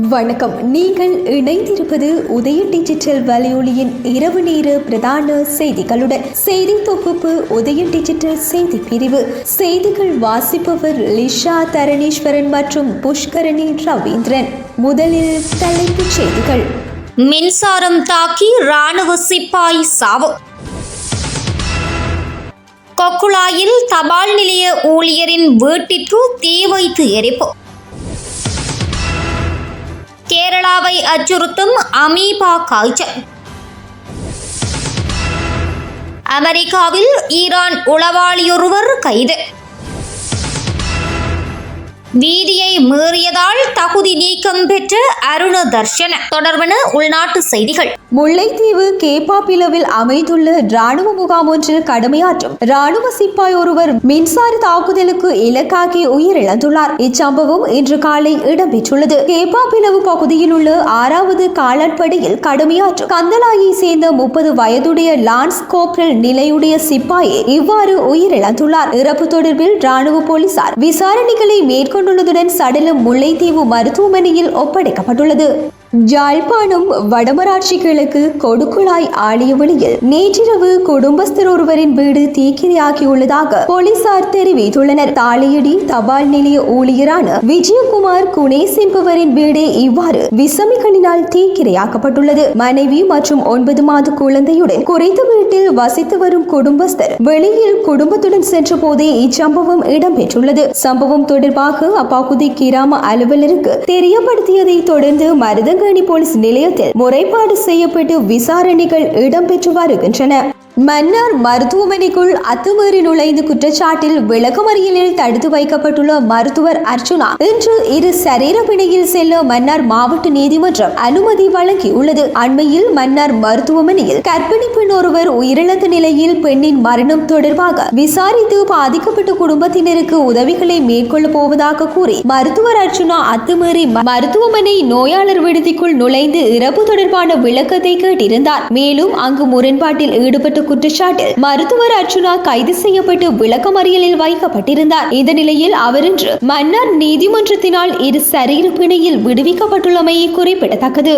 வணக்கம். நீங்கள் இணைந்திருப்பது உதய டிஜிட்டல் வலையொலியின் இரவு நேர பிரதான செய்திகளுடன் செய்தி தொகுப்பு உதய டிஜிட்டல் செய்தி பிரிவு. செய்திகள் வாசிப்பவர் லிஷா தரணீஸ்வரன் மற்றும் புஷ்கரணி ரவீந்திரன். முதலில் தலைப்புச் செய்திகள். மின்சாரம் தாக்கி ராணுவ சிப்பாய் சாவு. கொக்குழாயில் தபால் நிலைய ஊழியரின் வீட்டிற்கு தீ வைத்து எரிப்பு. கேரளாவை அச்சுறுத்தும் அமீபா காய்ச்சல். அமெரிக்காவில் ஈரான் உளவாளியொருவர் கைது. வீதியை மீறியதால் தகுதி நீக்கம் பெற்ற அருண தர்ஷன தொடர்பான உள்நாட்டு செய்திகள். முல்லைத்தீவு கேப்பாப்பிலவில் அமைந்துள்ள ராணுவ முகாம் ஒன்றில் கடமையாற்றும் ராணுவ சிப்பாய் ஒருவர் மின்சார தாக்குதலுக்கு இலக்காகி உயிரிழந்துள்ளார். இச்சம்பவம் இன்று காலை இடம்பெற்றுள்ளது. கேப்பாப்பிலவு பகுதியில் உள்ள ஆறாவது காலாட்படையில் கடமையாற்றும் கந்தலாயை சேர்ந்த முப்பது வயதுடைய லான்ஸ் கோப்ரல் நிலையுடைய சிப்பாயே இவ்வாறு உயிரிழந்துள்ளார். இறப்பு தொடர்பில் ராணுவ போலீசார் விசாரணைகளை மேற்கொண்டுள்ளதுடன் சடலம் முல்லைத்தீவு மருத்துவமனையில் ஒப்படைக்கப்பட்டுள்ளது. ஜாழ்ப்பாணம் வடமராட்சி கிழக்கு கொடுக்குழாய் ஆலயவழியில் நேற்றிரவு குடும்பஸ்தர் ஒருவரின் வீடு தீக்கிரையாகியுள்ளதாக போலீசார் தெரிவித்துள்ளனர். தாளையடி தபால் நிலைய ஊழியரான விஜயகுமார் குணேஸ் என்பவரின் வீடு இவ்வாறு விசமிகளினால் தீக்கிரையாக்கப்பட்டுள்ளது. மனைவி மற்றும் ஒன்பது மாத குழந்தையுடன் குறைந்த வீட்டில் வசித்து வரும் குடும்பஸ்தர் வெளியில் குடும்பத்துடன் சென்ற போதே இச்சம்பவம் இடம்பெற்றுள்ளது. சம்பவம் தொடர்பாக அப்பகுதி கிராம அலுவலருக்கு தெரியப்படுத்தியதை தொடர்ந்து மருதங்க வேளாங்கண்ணி போலீஸ் நிலையத்தில் முறைப்பாடு செய்யப்பட்டு விசாரணைகள் இடம்பெற்று வருகின்றன மன்னார் மருத்துவமனைக்குள் அத்துமீறி நுழைந்த குற்றச்சாட்டில் விளக்கமறியலில் தடுத்து வைக்கப்பட்டுள்ள மருத்துவர் அர்ஜுனா இன்று இரு சரீர பிணையில் செல்ல மன்னார் மாவட்ட நீதிமன்றம் அனுமதி வழங்கியுள்ளது. அண்மையில் மன்னார் மருத்துவமனையில் கர்ப்பிணி பெண் ஒருவர் உயிரிழந்த நிலையில் பெண்ணின் மரணம் தொடர்பாக விசாரித்து பாதிக்கப்பட்ட குடும்பத்தினருக்கு உதவிகளை மேற்கொள்ள போவதாக கூறி மருத்துவர் அர்ஜுனா அத்துமீறி மருத்துவமனை நோயாளர் விடுதிக்குள் நுழைந்து இறப்பு தொடர்பான விளக்கத்தை கேட்டிருந்தார். மேலும் அங்கு முரண்பாட்டில் ஈடுபட்டு குற்றச்சாட்டில் மருத்துவர் அர்ச்சுனா கைது செய்யப்பட்டு விளக்கமறியலில் வைக்கப்பட்டிருந்தார். இந்த நிலையில் அவர் இன்று மன்னார் நீதிமன்றத்தினால் இரு சரீர பிணையில் விடுவிக்கப்பட்டுள்ளமை குறிப்பிடத்தக்கது.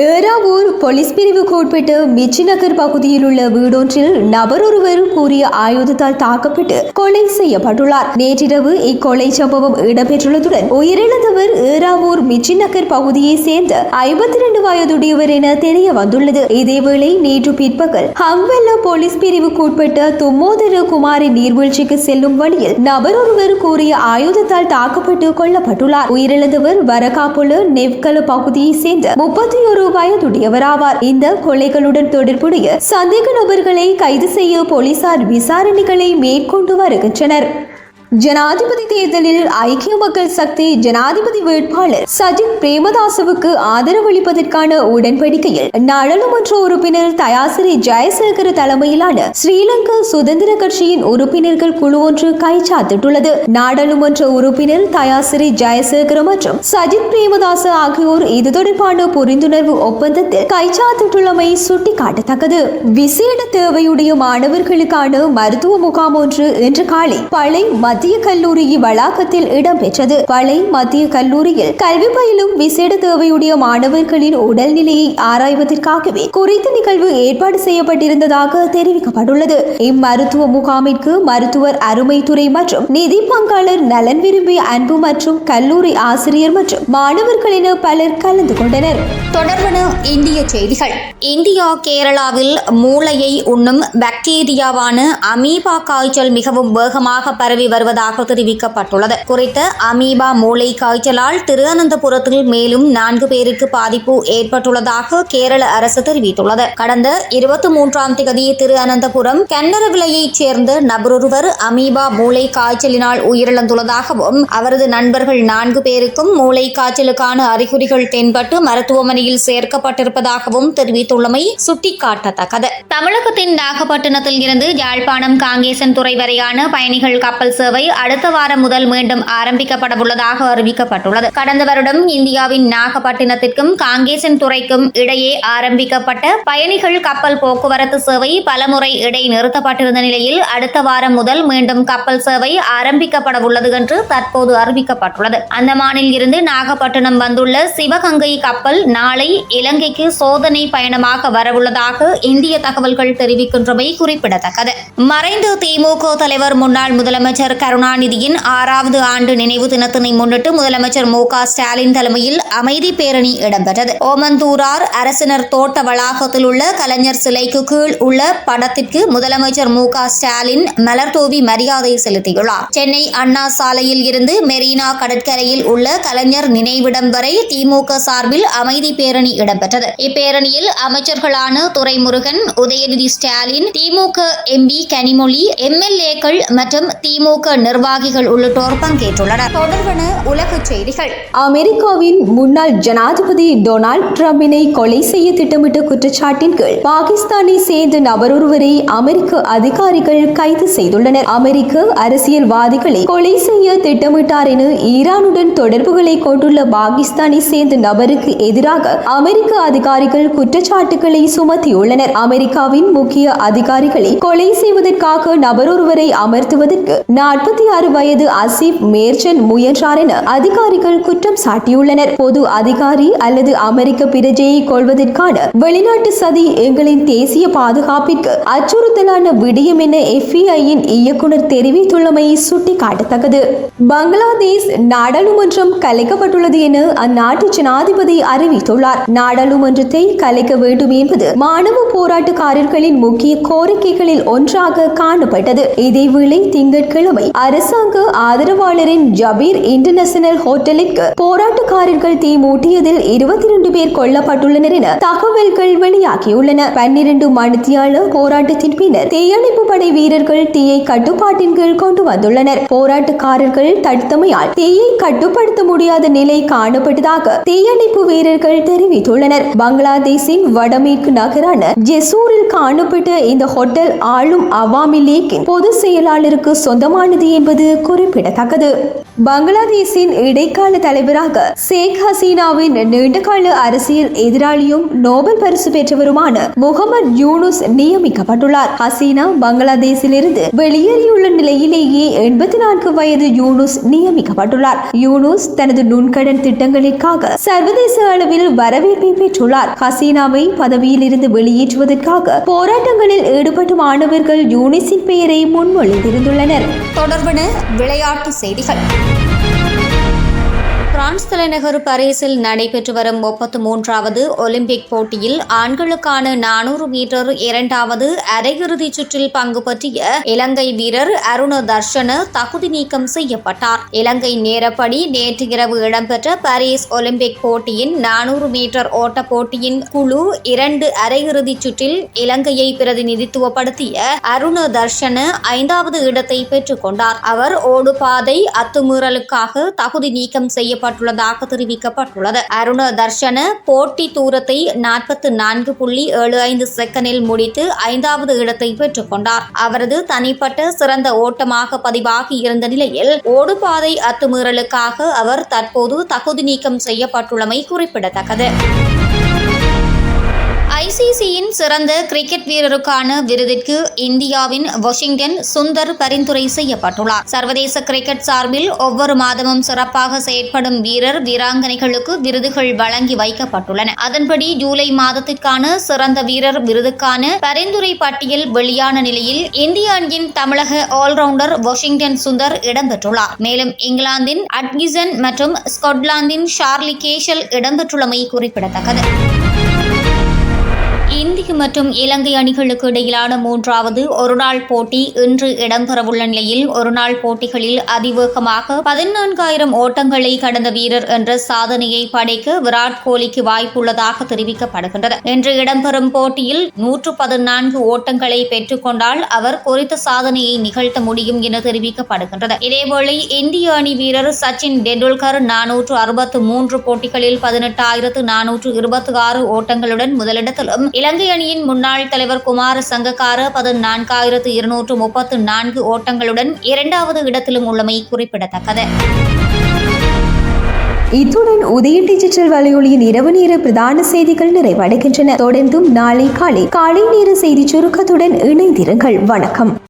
ஏறாவூர் போலீஸ் பிரிவுக்கு உட்பட்டு மிச்சி நகர் பகுதியில் உள்ள வீடொன்றில் நபர் ஒருவர் கூறிய ஆயுதத்தால் தாக்கப்பட்டு கொலை செய்யப்பட்டுள்ளார் நேற்றிரவு இக்கொலை சம்பவம் இடம்பெற்றுள்ளதுடன் உயிரிழந்தவர் ஏறாவூர் மிச்சி நகர் பகுதியை சேர்ந்த ஐம்பத்தி ரெண்டு வயதுடையவர் என தெரிய வந்துள்ளது இதேவேளை நேற்று பிற்பகல் ஹம்வெல்ல போலீஸ் பிரிவுக்கு உட்பட்ட தும்மோதர குமாரி நீர்வீழ்ச்சிக்கு செல்லும் வழியில் நபர் ஒருவர் கூறிய ஆயுதத்தால் தாக்கப்பட்டு கொல்லப்பட்டுள்ளார் உயிரிழந்தவர் வரகாப்புல நெவ்கல பகுதியை சேர்ந்த முப்பத்தி ஒரு வயதுடையவராவார். இந்த கொலைகளுடன் தொடர்புடைய சந்தேக நபர்களை கைது செய்ய போலீசார் விசாரணைகளை மேற்கொண்டு வருகின்றனர். ஜனாதிபதி தேர்தலில் ஐக்கிய மக்கள் சக்தி ஜனாதிபதி வேட்பாளர் சஜித் பிரேமதாசவுக்கு ஆதரவளிப்பதற்கான உடன்படிக்கையில் நாடாளுமன்ற உறுப்பினர் தயாசிரி ஜெயசேகர தலைமையிலான ஸ்ரீலங்கா சுதந்திர கட்சியின் உறுப்பினர்கள் குழு ஒன்று கைச்சாத்திட்டுள்ளது. நாடாளுமன்ற உறுப்பினர் தயாசிரி ஜெயசேகர மற்றும் சஜித் பிரேமதாச ஆகியோர் இது தொடர்பான புரிந்துணர்வு ஒப்பந்தத்தில் கைச்சாத்திட்டுள்ளமை சுட்டிக்காட்டத்தக்கது. விசேட தேவையுடைய மாணவர்களுக்கான மருத்துவ முகாம் ஒன்று இன்று காலை பழை மத்திய கல்லூரி வளாகத்தில் இடம்பெற்றது. பழை மத்திய கல்லூரியில் கல்வி பயிலும் விசேட தேவையுடைய மாணவர்களின் உடல்நிலையை ஆராய்வதற்காகவே குறித்த நிகழ்வு ஏற்பாடு செய்யப்பட்டிருந்ததாக தெரிவிக்கப்பட்டுள்ளது. இம்மருத்துவ முகாமிற்கு மருத்துவர் அருமைத்துறை மற்றும் நிதி பங்காளர் நலன் விரும்பி அன்பு மற்றும் கல்லூரி ஆசிரியர் மற்றும் மாணவர்கள் என பலர் கலந்து கொண்டனர். தொடர்பான இந்திய செய்திகள். இந்தியா கேரளாவில் மூளையை உண்ணும் பாக்டீரியாவான அமீபா காய்ச்சல் மிகவும் வேகமாக பரவி வருவதாக தெரிவிக்கப்பட்டுள்ளது. குறித்த அமீபா மூளை காய்ச்சலால் திருவனந்தபுரத்தில் மேலும் நான்கு பேருக்கு பாதிப்பு ஏற்பட்டுள்ளதாக கேரள அரசு தெரிவித்துள்ளது. கடந்த இருபத்தி மூன்றாம் தேதி திருவனந்தபுரம் கன்னரவிலையைச் சேர்ந்த நபரொருவர் அமீபா மூளை காய்ச்சலினால் உயிரிழந்துள்ளதாகவும் அவரது நண்பர்கள் நான்கு பேருக்கும் மூளை காய்ச்சலுக்கான அறிகுறிகள் தென்பட்டு மருத்துவமனையில் சேர்க்கப்பட்டிருப்பதாகவும் தெரிவித்துள்ளமை சுட்டிக்காட்டத்தக்கது. தமிழகத்தின் நாகப்பட்டினத்தில் இருந்து யாழ்ப்பாணம் காங்கேசன் துறை வரையான பயணிகள் கப்பல் சேவை சேவை அடுத்த வாரம் முதல் மீண்டும் ஆரம்பிக்கப்பட உள்ளதாக அறிவிக்கப்பட்டுள்ளது. கடந்த வருடம் இந்தியாவின் நாகப்பட்டினத்திற்கும் காங்கேசன் துறைக்கும் இடையே ஆரம்பிக்கப்பட்ட பயணிகள் கப்பல் போக்குவரத்து சேவை பலமுறை இடை நிறுத்தப்பட்டிருந்த நிலையில் அடுத்த வாரம் முதல் மீண்டும் கப்பல் சேவை ஆரம்பிக்கப்பட உள்ளது என்று தற்போது அறிவிக்கப்பட்டுள்ளது. அந்தமானில் இருந்து நாகப்பட்டினம் வந்துள்ள சிவகங்கை கப்பல் நாளை இலங்கைக்கு சோதனை பயணமாக வரவுள்ளதாக இந்திய தகவல்கள் தெரிவிக்கின்றமை குறிப்பிடத்தக்கது. மறைந்த திமுக தலைவர் முன்னாள் முதலமைச்சர் கருணாநிதியின் ஆறாவது ஆண்டு நினைவு தினத்தினை முன்னிட்டு முதலமைச்சர் மு க ஸ்டாலின் தலைமையில் அமைதி பேரணி இடம்பெற்றது. ஓமந்தூரார் அரசினர் தோட்ட வளாகத்தில் உள்ள கலைஞர் சிலைக்கு கீழ் உள்ள படத்திற்கு முதலமைச்சர் மு க ஸ்டாலின் மலர்தூவி மரியாதை செலுத்தியுள்ளார். சென்னை அண்ணா சாலையில் இருந்து மெரினா கடற்கரையில் உள்ள கலைஞர் நினைவிடம் வரை திமுக சார்பில் அமைதி பேரணி இடம்பெற்றது. இப்பேரணியில் அமைச்சர்களான துரைமுருகன் உதயநிதி ஸ்டாலின் திமுக எம்பி கனிமொழி எம்எல்ஏக்கள் மற்றும் திமுக நிர்வாகிகள் உள்ளிட்டோர் பங்கேற்றுள்ளனர். தொடர்பான உலக செய்திகள். அமெரிக்காவின் முன்னாள் ஜனாதிபதி டொனால்ட் டிரம்பினை கொலை செய்ய திட்டமிட்ட குற்றச்சாட்டின் கீழ் பாகிஸ்தானை சேர்ந்த நபர் ஒருவரை அமெரிக்க அதிகாரிகள் கைது செய்துள்ளனர். அமெரிக்க அரசியல்வாதிகளை கொலை செய்ய திட்டமிட்டார் என ஈரானுடன் தொடர்புகளை கொண்டுள்ள பாகிஸ்தானை சேர்ந்த நபருக்கு எதிராக அமெரிக்க அதிகாரிகள் குற்றச்சாட்டுகளை சுமத்தியுள்ளனர். அமெரிக்காவின் முக்கிய அதிகாரிகளை கொலை செய்வதற்காக நபர் ஒருவரை அமர்த்துவதற்கு நாற்பத்தி ஆறு வயது அசீப் மேர்ச்சன் முயன்றார் என அதிகாரிகள் குற்றம் சாட்டியுள்ளனர். பொது அதிகாரி அல்லது அமெரிக்க பிரஜையை கொள்வதற்கான வெளிநாட்டு சதி எங்களின் தேசிய பாதுகாப்பிற்கு அச்சுறுத்தலான விடயம் என எஃப்இஐயின் இயக்குனர் தெரிவித்துள்ளமை சுட்டிக்காட்டத்தக்கது. பங்களாதேஷ் நாடாளுமன்றம் கலைக்கப்பட்டுள்ளது என அந்நாட்டு ஜனாதிபதி அறிவித்துள்ளார். நாடாளுமன்றத்தை கலைக்க வேண்டும் என்பது மாணவ போராட்டக்காரர்களின் முக்கிய கோரிக்கைகளில் ஒன்றாக காணப்பட்டது. இதேவேளை திங்கட்கிழமை அரசாங்க ஆதரவாளரின் ஜபீர் இன்டர்நேஷனல் ஹோட்டலுக்கு போராட்டக்காரர்கள் தீ மூட்டியதில் இருபத்தி இரண்டு பேர் கொல்லப்பட்டுள்ளனர் என தகவல்கள் வெளியாகியுள்ளன. பன்னிரண்டு மணித்தியால போராட்டத்தின் பின்னர் தீயணைப்பு படை வீரர்கள் தீயை கட்டுப்பாட்டின் கீழ் கொண்டு வந்துள்ளனர். போராட்டக்காரர்கள் தடுத்தமையால் தீயை கட்டுப்படுத்த முடியாத நிலை காணப்பட்டதாக தீயணைப்பு வீரர்கள் தெரிவித்துள்ளனர். பங்களாதேஷின் வடமேற்கு நகரான ஜெசூரில் காணப்பட்ட இந்த ஹோட்டல் ஆளும் அவாமி லீக்கின் பொதுச் செயலாளருக்கு சொந்தமான சொந்தமானது என்பது குறிப்பிடத்தக்கது. பங்களாதேஷின் இடைக்கால தலைவராக ஷேக் ஹசீனாவின் நீண்டகால அரசியல் எதிராளியும் நோபல் பரிசு பெற்றவருமான முகமது யூனுஸ் நியமிக்கப்பட்டுள்ளார். ஹசீனா பங்களாதேஷிலிருந்து வெளியேறியுள்ள நிலையிலேயே எண்பத்தி நான்கு வயது யூனுஸ் நியமிக்கப்பட்டுள்ளார். யூனுஸ் தனது நுண்கடன் திட்டங்களிற்காக சர்வதேச அளவில் வரவேற்பை பெற்றுள்ளார். ஹசீனாவை பதவியில் இருந்து வெளியேற்றுவதற்காக போராட்டங்களில் ஈடுபட்ட மாணவர்கள் யூனிஸின் பெயரை முன்மொழிந்திருந்துள்ளனர். தொடர்பான விளையாட்டு செய்திகள். பிரான்ஸ் தலைநகர் பாரிஸில் நடைபெற்று வரும் முப்பத்து மூன்றாவது ஒலிம்பிக் போட்டியில் ஆண்களுக்கான நானூறு மீட்டர் இரண்டாவது அரையிறுதிச் சுற்றில் பங்கு பற்றிய இலங்கை வீரர் அருண தர்ஷன தகுதி நீக்கம் செய்யப்பட்டார். இலங்கை நேரப்படி நேற்று இரவு இடம்பெற்ற பாரிஸ் ஒலிம்பிக் போட்டியின் நானூறு மீட்டர் ஓட்ட போட்டியின் குழு இரண்டு அரையிறுதிச் சுற்றில் இலங்கையை பிரதிநிதித்துவப்படுத்திய அருண தர்ஷன ஐந்தாவது இடத்தை பெற்றுக் கொண்டார். அவர் ஓடுபாதை அத்துமீறலுக்காக தகுதி நீக்கம் செய்யப்பட்டுள்ளதாக தெரிவிக்கப்பட்டுள்ளது. அருண தர்ஷன போட்டி தூரத்தை நாற்பத்து நான்கு புள்ளி ஏழு ஐந்து செகண்டில் முடித்து ஐந்தாவது இடத்தை பெற்றுக் கொண்டார். அவரது தனிப்பட்ட சிறந்த ஓட்டமாக பதிவாகி இருந்த நிலையில் ஓடுபாதை அத்துமீறலுக்காக அவர் தற்போது தகுதி நீக்கம் செய்யப்பட்டுள்ளமை குறிப்பிடத்தக்கது. ஐசிசியின் சிறந்த கிரிக்கெட் வீரருக்கான விருதிற்கு இந்தியாவின் வாஷிங்டன் சுந்தர் பரிந்துரை செய்யப்பட்டுள்ளார். சர்வதேச கிரிக்கெட் சார்பில் ஒவ்வொரு மாதமும் சிறப்பாக செயற்படும் வீரர் வீராங்கனைகளுக்கு விருதுகள் வழங்கி வைக்கப்பட்டுள்ளன. அதன்படி ஜூலை மாதத்திற்கான சிறந்த வீரர் விருதுக்கான பரிந்துரை பட்டியல் வெளியான நிலையில் இந்திய அணியின் தமிழக ஆல்ரவுண்டர் வாஷிங்டன் சுந்தர் இடம்பெற்றுள்ளார். மேலும் இங்கிலாந்தின் அட்கிசன் மற்றும் ஸ்காட்லாந்தின் ஷார்லி கேஷல் இடம்பெற்றுள்ளமை குறிப்பிடத்தக்கது. இந்திய மற்றும் இலங்கை அணிகளுக்கு இடையிலான மூன்றாவது ஒருநாள் போட்டி இன்று இடம்பெறவுள்ள நிலையில் ஒருநாள் போட்டிகளில் அதிவேகமாக பதினான்காயிரம் ஓட்டங்களை கடந்த வீரர் என்ற சாதனையை படைக்க விராட் கோலிக்கு வாய்ப்புள்ளதாக தெரிவிக்கப்படுகின்றது. இன்று இடம்பெறும் போட்டியில் நூற்று பதினான்கு ஓட்டங்களை பெற்றுக்கொண்டால் அவர் குறித்த சாதனையை நிகழ்த்த முடியும் என தெரிவிக்கப்படுகின்றது. இதேவேளை இந்திய அணி வீரர் சச்சின் டெண்டுல்கர் நானூற்று அறுபத்து மூன்று போட்டிகளில் பதினெட்டாயிரத்து நானூற்று இருபத்தி ஆறு ஓட்டங்களுடன் முதலிடத்திலும் இலங்கை முன்னணியின் முன்னாள் தலைவர் குமார சங்கக்கார பதினான்காயிரத்து இருநூற்று முப்பத்து நான்கு ஓட்டங்களுடன் இரண்டாவது இடத்திலும் உள்ளமை குறிப்பிடத்தக்கது. இத்துடன் உதய டிஜிட்டல் வலையொலியின் இரவு நேர பிரதான செய்திகள் நிறைவடைகின்றன. தொடர்ந்தும் நாளை காலை காலை நேர செய்தி சுருக்கத்துடன் இணைந்திருங்கள். வணக்கம்.